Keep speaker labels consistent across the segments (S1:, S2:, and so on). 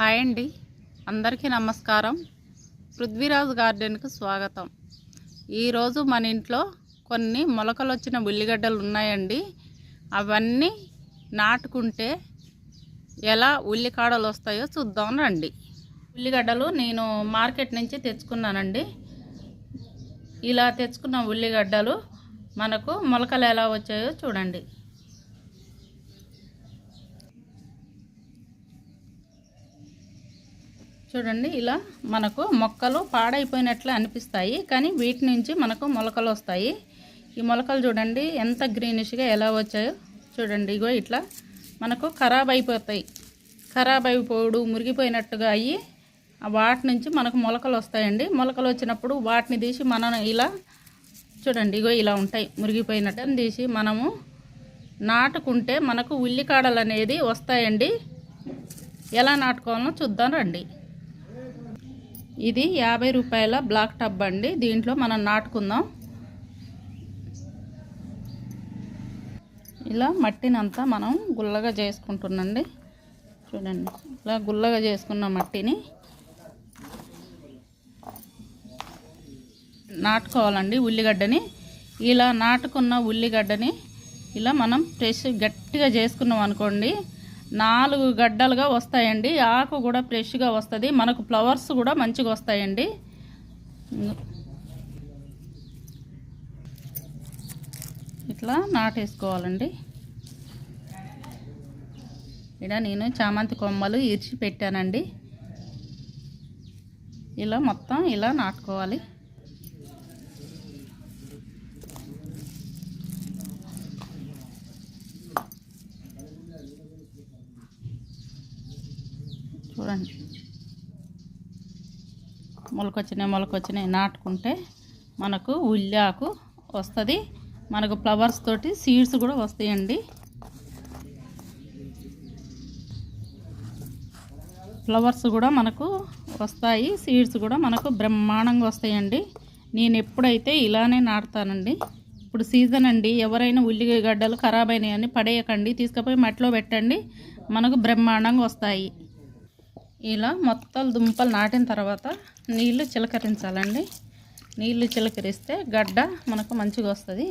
S1: Hi అండి. అందరికీ నమస్కారం. పృథ్వీరాజ్ గార్డెన్కు స్వాగతం. ఈరోజు మన ఇంట్లో కొన్ని మొలకలు వచ్చిన ఉల్లిగడ్డలు ఉన్నాయండి. అవన్నీ నాటుకుంటే ఎలా ఉల్లికాడలు వస్తాయో చూద్దాం రండి. ఉల్లిగడ్డలు నేను మార్కెట్ నుంచి తెచ్చుకున్నానండి. ఇలా తెచ్చుకున్న ఉల్లిగడ్డలు మనకు మొలకలు ఎలా వచ్చాయో చూడండి. చూడండి ఇలా మనకు మొక్కలు పాడైపోయినట్లు అనిపిస్తాయి. కానీ వీటి నుంచి మనకు మొలకలు వస్తాయి. ఈ మొలకలు చూడండి ఎంత గ్రీనిష్గా ఎలా వచ్చాయో చూడండి. ఇగో ఇట్లా మనకు ఖరాబ్ అయిపోతాయి. ఖరాబ్ అయిపోడు మురిగిపోయినట్టుగా అయ్యి వాటి నుంచి మనకు మొలకలు వస్తాయండి. మొలకలు వచ్చినప్పుడు వాటిని తీసి మనం ఇలా చూడండి ఇగో ఇలా ఉంటాయి. మురిగిపోయినట్టు తీసి మనము నాటుకుంటే మనకు ఉల్లికాడలు అనేది వస్తాయండి. ఎలా నాటుకోవాలో చూద్దాం రండి. ఇది యాభై రూపాయల బ్లాక్ టబ్ అండి. దీంట్లో మనం నాటుకుందాం. ఇలా మట్టినంతా మనం గుల్లగా చేసుకుంటున్నండి. చూడండి. ఇలా గుల్లగా చేసుకున్న మట్టిని నాటుకోవాలండి ఉల్లిగడ్డని. ఇలా నాటుకున్న ఉల్లిగడ్డని ఇలా మనం ఫ్రెష్ గట్టిగా చేసుకున్నాం అనుకోండి నాలుగు గడ్డలుగా వస్తాయండి. ఆకు కూడా ఫ్రెష్గా వస్తుంది. మనకు ఫ్లవర్స్ కూడా మంచిగా వస్తాయండి. ఇట్లా నాటేసుకోవాలండి. ఇక్కడ నేను చామంతి కొమ్మలు ఇరిచి పెట్టానండి. ఇలా మొత్తం ఇలా నాటుకోవాలి. చూడండి. మొలకొచ్చినాయి మొలకొచ్చినాయి. నాటుకుంటే మనకు ఉల్లాకు వస్తుంది. మనకు ఫ్లవర్స్ తోటి సీడ్స్ కూడా వస్తాయండి. ఫ్లవర్స్ కూడా మనకు వస్తాయి సీడ్స్ కూడా మనకు బ్రహ్మాండంగా వస్తాయండి. నేను ఎప్పుడైతే ఇలానే నాటుతానండి ఇప్పుడు సీజన్ అండి ఎవరైనా ఉల్లిగడ్డలు ఖరాబ్ అయినాయని పడేయకండి తీసుకుపోయి మట్టిలో పెట్టండి మనకు బ్రహ్మాండంగా వస్తాయి. ఇలా మొత్తం దుంపలు నాటిన తర్వాత నీళ్ళు చిలకరించాలండి. నీళ్ళు చిలకరిస్తే గడ్డ మనకు మంచిగా వస్తుంది.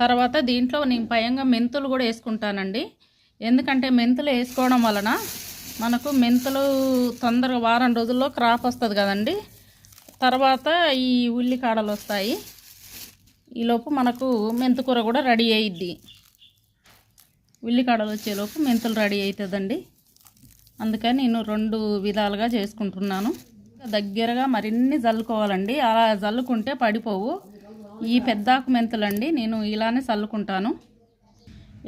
S1: తర్వాత దీంట్లో నేను భయంగా మెంతులు కూడా వేసుకుంటానండి. ఎందుకంటే మెంతులు వేసుకోవడం వలన మనకు మెంతులు తొందరగా వారం రోజుల్లో క్రాప్ వస్తుంది కదండి. తర్వాత ఈ ఉల్లికాడలు వస్తాయి. ఈలోపు మనకు మెంతుకూర కూడా రెడీ అయ్యిద్ది ఉల్లికాడలు వచ్చేలోపు మెంతులు రెడీ అవుతుందండి. అందుకని నేను రెండు విధాలుగా చేసుకుంటున్నాను. దగ్గరగా మరిన్ని జల్లుకోవాలండి. అలా జల్లుకుంటే పడిపోవు. ఈ పెద్దాకు మెంతులండి. నేను ఇలానే చల్లుకుంటాను.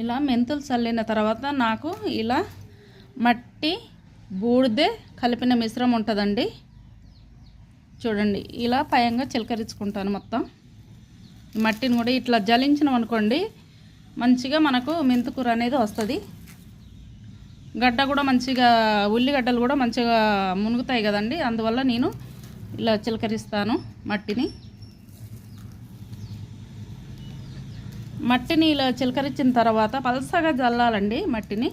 S1: ఇలా మెంతులు చల్లిన తర్వాత నాకు ఇలా మట్టి బూడిదే కలిపిన మిశ్రమం ఉంటుందండి. చూడండి ఇలా పయంగా చిలకరించుకుంటాను మొత్తం. మట్టిని కూడా ఇట్లా జలించినాం అనుకోండి మంచిగా మనకు మెంతుకూర అనేది వస్తుంది. గడ్డ కూడా మంచిగా ఉల్లిగడ్డలు కూడా మంచిగా మునుగుతాయి కదండి. అందువల్ల నేను ఇలా చిలకరిస్తాను మట్టిని. మట్టిని ఇలా చిలకరించిన తర్వాత పలసగా జల్లాలండి మట్టిని.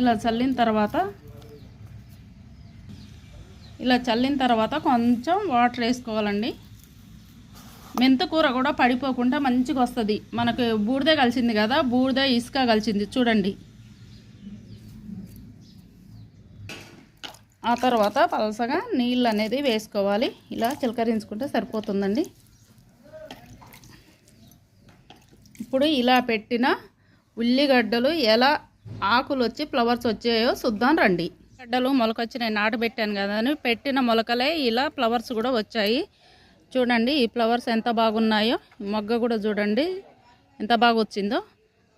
S1: ఇలా చల్లిన తర్వాత ఇలా చల్లిన తర్వాత కొంచెం వాటర్ వేసుకోవాలండి. మెంతకూర కూడా పడిపోకుండా మంచిగా వస్తుంది. మనకు బూడిదే కలిసింది కదా బూడిద ఇసుక కలిసింది. చూడండి. ఆ తర్వాత పలసగా నీళ్ళు అనేది వేసుకోవాలి. ఇలా చిలకరించుకుంటే సరిపోతుందండి. ఇప్పుడు ఇలా పెట్టిన ఉల్లిగడ్డలు ఎలా ఆకులు వచ్చి ఫ్లవర్స్ వచ్చాయో చూద్దాం రండి. గడ్డలు మొలకొచ్చినాయి నాటు పెట్టాను కదా అని పెట్టిన మొలకలే ఇలా ఫ్లవర్స్ కూడా వచ్చాయి. చూడండి ఈ ఫ్లవర్స్ ఎంత బాగున్నాయో. మొగ్గ కూడా చూడండి ఎంత బాగా వచ్చిందో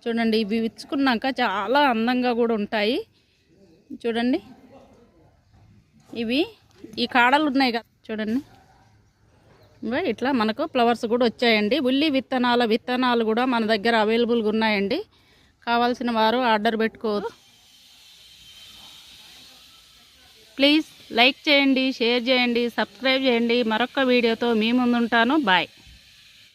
S1: చూడండి ఇవి విచ్చుకున్నాక చాలా అందంగా కూడా ఉంటాయి. చూడండి. ఇవి ఈ కాడలు ఉన్నాయి కదా. చూడండి. ఇట్లా మనకు ఫ్లవర్స్ కూడా వచ్చాయండి. ఉల్లి విత్తనాల విత్తనాలు కూడా మన దగ్గర అవైలబుల్గా ఉన్నాయండి. కావాల్సిన వారు ఆర్డర్ పెట్టుకోరు ప్లీజ్ లైక్ చేయండి షేర్ చేయండి సబ్స్క్రైబ్ చేయండి. మరొక వీడియోతో మీ ముందుంటాను. బాయ్.